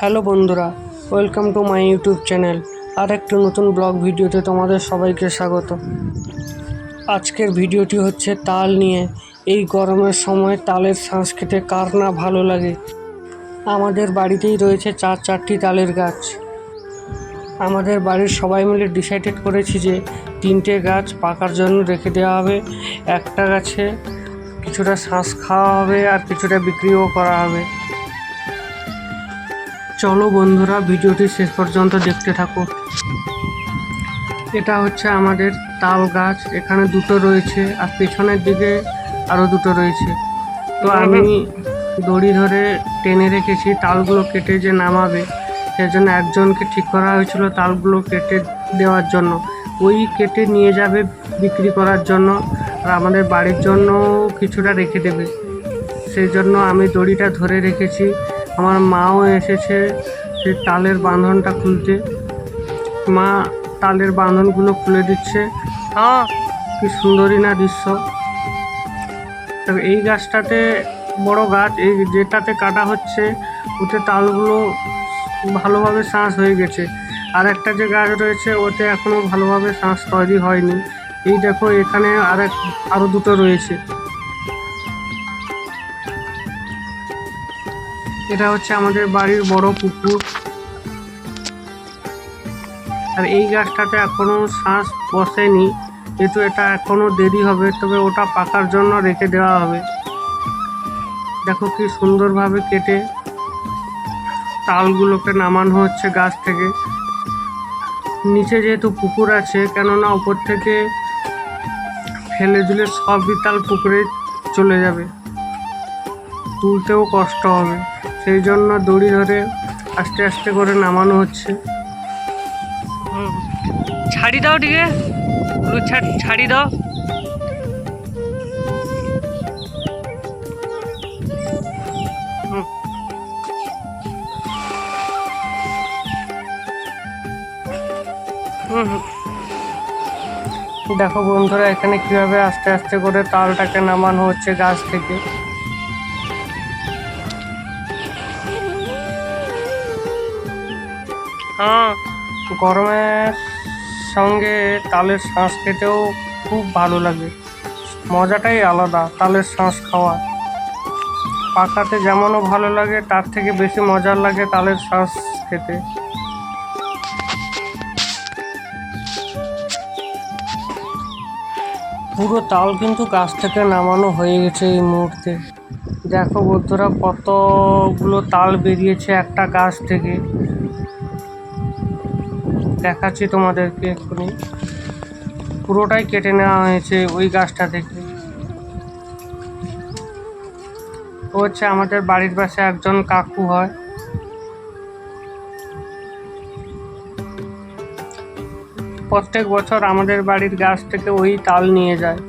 Hello বন্ধুরা, welcome to my YouTube channel. আর একটি নতুন ব্লগ ভিডিওতে তোমাদের সবাইকে স্বাগত। আজকের ভিডিওটি হচ্ছে তাল নিয়ে। এই গরমের সময় তালের শ্বাস খেতে কার না ভালো লাগে? আমাদের বাড়িতেই রয়েছে চার চারটি তালের গাছ। আমাদের বাড়ির সবাই মিলে ডিসাইডেড করেছি যে তিনটে গাছ পাকার জন্য রেখে দেওয়া হবে। একটা গাছে কিছুটা শ্বাস খাওয়া হবে আর কিছুটা বিক্রিও করা হবে। চলো বন্ধুরা, ভিডিওটি শেষ পর্যন্ত দেখতে থাকো। এটা হচ্ছে আমাদের তাল গাছ, এখানে দুটো রয়েছে আর পেছনের দিকে আরও দুটো রয়েছে। তো আমি দড়ি ধরে টেনে রেখেছি, তালগুলো কেটে যে নামাবে, সেজন্য একজনকে ঠিক করা হয়েছিল তালগুলো কেটে দেওয়ার জন্য। ওই কেটে নিয়ে যাবে বিক্রি করার জন্য আর আমাদের বাড়ির জন্য কিছুটা রেখে দেবে। সেই জন্য আমি দড়িটা ধরে রেখেছি। আমার মাও এসেছে সে তালের বাঁধনটা খুলতে। মা তালের বাঁধনগুলো খুলে দিচ্ছে। হ্যাঁ কি সুন্দরী না দৃশ্য। তবে এই গাছটাতে, বড় গাছ, এই যেটাতে কাটা হচ্ছে, ওতে তালগুলো ভালোভাবে শ্বাস হয়ে গেছে। আর একটা যে গাছ রয়েছে, ওতে এখনও ভালোভাবে শ্বাস তৈরি হয়নি। এই দেখো, এখানে আর এক আরও দুটো রয়েছে। এটা হচ্ছে আমাদের বাড়ির বড় পুকুর। আর এই গাছটাতে এখনও শ্বাস বসেনি, যেহেতু এটা এখনও দেরি হবে, তবে ওটা পাকার জন্য রেখে দেওয়া হবে। দেখো কি সুন্দরভাবে কেটে তালগুলোকে নামানো হচ্ছে গাছ থেকে। নিচে যেহেতু পুকুর আছে, কেননা উপর থেকে ফেলে দিলে সবই তাল পুকুরে চলে যাবে। তুলতেও কষ্ট হবে। সেই জন্য দড়ি ধরে আস্তে আস্তে করে নামানো হচ্ছে। ছাড়ি দাও ঠিক ছাড়ি দাও। দেখো বন্ধুরা এখানে কীভাবে আস্তে আস্তে করে তালটাকে নামানো হচ্ছে গাছ থেকে। গরমের সঙ্গে তালের শ্বাস খেতেও খুব ভালো লাগে। মজাটাই আলাদা, তালের শ্বাস খাওয়া। পাকাতে যেমনও ভালো লাগে, তার থেকে বেশি মজার লাগে তালের শ্বাস খেতে। পুরো তাল কিন্তু গাছ থেকে নামানো হয়ে গেছে এই মুহূর্তে। দেখো বন্ধুরা, কতগুলো তাল বেরিয়েছে একটা গাছ থেকে। দেখাচ্ছি তোমাদেরকে এক্ষুনি। পুরোটাই কেটে নেওয়া হয়েছে ওই গাছটা থেকে ও হচ্ছে আমাদের বাড়ির পাশে একজন কাকু হয়। প্রত্যেক বছর আমাদের বাড়ির গাছ থেকে ওই তাল নিয়ে যায়।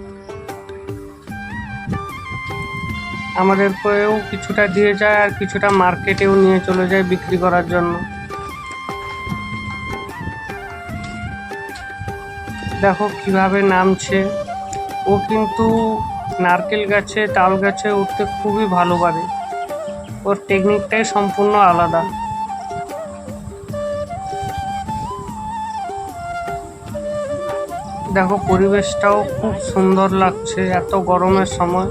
আমাদেরকেও কিছুটা দিয়ে যায় আর কিছুটা মার্কেটেও নিয়ে চলে যায় বিক্রি করার জন্য। দেখো কীভাবে নামছে। ও কিন্তু নারকেল গাছে, তাল গাছে উঠতে খুবই ভালো পারে ওর টেকনিকটাই সম্পূর্ণ আলাদা। দেখো পরিবেশটাও খুব সুন্দর লাগছে এত গরমের সময়।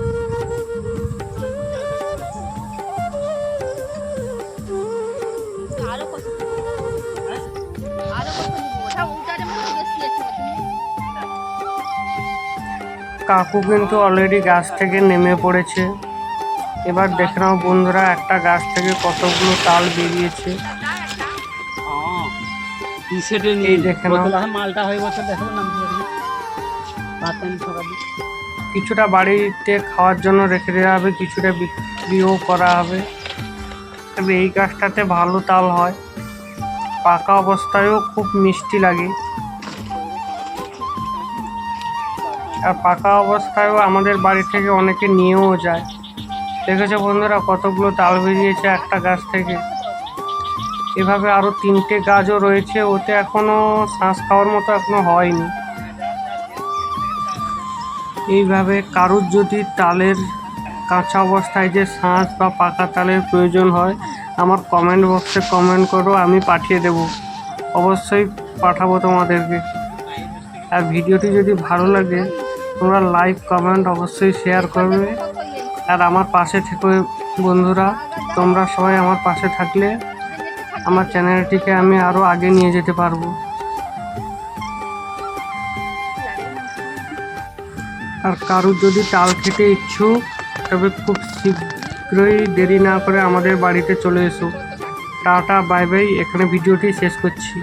কাকু কিন্তু অলরেডি গাছ থেকে নেমে পড়েছে। এবার দেখে নাও বন্ধুরা একটা গাছ থেকে কতগুলো তাল বেরিয়েছে। এই দেখে নাও। মালটা হয়ে বছর দেখো নাম পাতেন সকালে কিছুটা বাড়িতে খাওয়ার জন্য রেখে দেওয়া হবে কিছুটা বিক্রিও করা হবে। তবে এই গাছটাতে ভালো তাল হয়। পাকা অবস্থায়ও খুব মিষ্টি লাগে। আর পাকা অবস্থায়ও আমাদের বাড়ি থেকে অনেকে নিয়েও যায়। দেখেছ বন্ধুরা কতগুলো তাল বেরিয়েছে একটা গাছ থেকে। এভাবে আরও তিনটে গাছও রয়েছে, ওতে এখনও শ্বাস খাওয়ার মতো এখনও হয়নি। এইভাবে কারুর যদি তালের কাঁচা অবস্থায় যে শাঁস বা পাকা তালের প্রয়োজন হয়, আমার কমেন্ট বক্সে কমেন্ট করো, আমি পাঠিয়ে দেব। অবশ্যই পাঠাবো তোমাদেরকে। আর ভিডিওটি যদি ভালো লাগে তোমরা লাইক কমেন্ট অবশ্যই শেয়ার করবে। আর আমার পাশে থেকে বন্ধুরা, তোমরা সবাই আমার পাশে থাকলে আমার চ্যানেলটিকে আমি আরও আগে নিয়ে যেতে পারব। আর কারুর যদি তাল খেতে ইচ্ছুক, তবে খুব শীঘ্রই দেরি না করে আমাদের বাড়িতে চলে এসো। টাটা বাই বাই এখানে ভিডিওটি শেষ করছি।